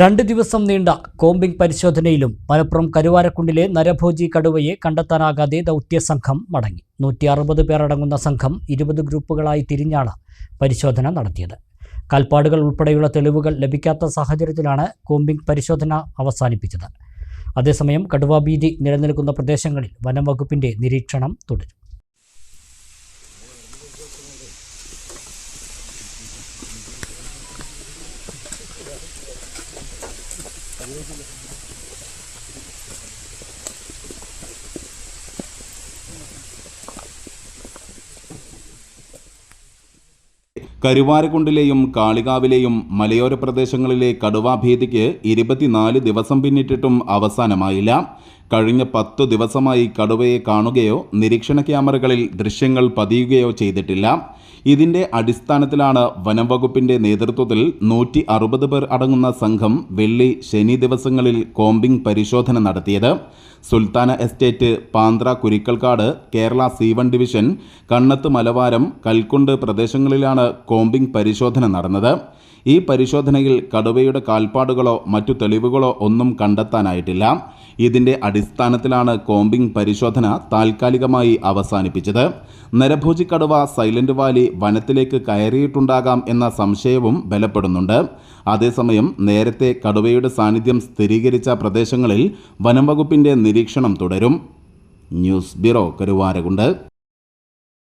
രണ്ട് ദിവസം നീണ്ട കോമ്പിംഗ് പരിശോധനയിലും മലപ്പുറം കരുവാരക്കുണ്ടിലെ നരഭോജി കടുവയെ കണ്ടെത്താനാകാതെ ദൗത്യസംഘം മടങ്ങി. നൂറ്റി അറുപത് പേരടങ്ങുന്ന സംഘം ഇരുപത് ഗ്രൂപ്പുകളായി തിരിഞ്ഞാണ് പരിശോധന നടത്തിയത്. കാൽപ്പാടുകൾ ഉൾപ്പെടെയുള്ള തെളിവുകൾ ലഭിക്കാത്ത സാഹചര്യത്തിലാണ് കോമ്പിംഗ് പരിശോധന അവസാനിപ്പിച്ചത്. അതേസമയം കടുവാഭീതി നിലനിൽക്കുന്ന പ്രദേശങ്ങളിൽ വനം വകുപ്പിന്റെ നിരീക്ഷണം തുടരും. കരുവാരക്കുണ്ടിലെയും കാളികാവിലെയും മലയോര പ്രദേശങ്ങളിലെ കടുവാഭീതിക്ക് ഇരുപത്തിനാല് ദിവസം പിന്നിട്ടിട്ടും അവസാനമായില്ല. കഴിഞ്ഞ പത്തു ദിവസമായി കടുവയെ കാണുകയോ നിരീക്ഷണ ക്യാമറകളിൽ ദൃശ്യങ്ങൾ പതിയുകയോ ചെയ്തിട്ടില്ല. ഇതിന്റെ അടിസ്ഥാനത്തിലാണ് വനം വകുപ്പിന്റെ നേതൃത്വത്തിൽ നൂറ്റി അറുപത് പേർ അടങ്ങുന്ന സംഘം വെള്ളി ശനി ദിവസങ്ങളിൽ കോമ്പിംഗ് പരിശോധന നടത്തിയത്. Sultana estate Panthra Kurikkalkad Kerala C one division Kannath മലവാരം Kalkundu പ്രദേശങ്ങളിലാണ് കോമ്പിംഗ് പരിശോധന നടന്നത്. ഈ പരിശോധനയിൽ കടുവയുടെ കാൽപ്പാടുകളോ മറ്റു തെളിവുകളോ ഒന്നും കണ്ടെത്താനായിട്ടില്ല. ഇതിന്റെ അടിസ്ഥാനത്തിലാണ് കോമ്പിംഗ് പരിശോധന താൽക്കാലികമായി അവസാനിപ്പിച്ചത്. നരഭോജി കടുവ സൈലന്റ് വാലി വനത്തിലേക്ക് കയറിയിട്ടുണ്ടാകാം എന്ന സംശയവും ബലപ്പെടുന്നുണ്ട്. അതേസമയം നേരത്തെ കടുവയുടെ സാന്നിധ്യം സ്ഥിരീകരിച്ച പ്രദേശങ്ങളിൽ വനം വകുപ്പിന്റെ നിരീക്ഷണം തുടരും. News bureau Karuvarakundu.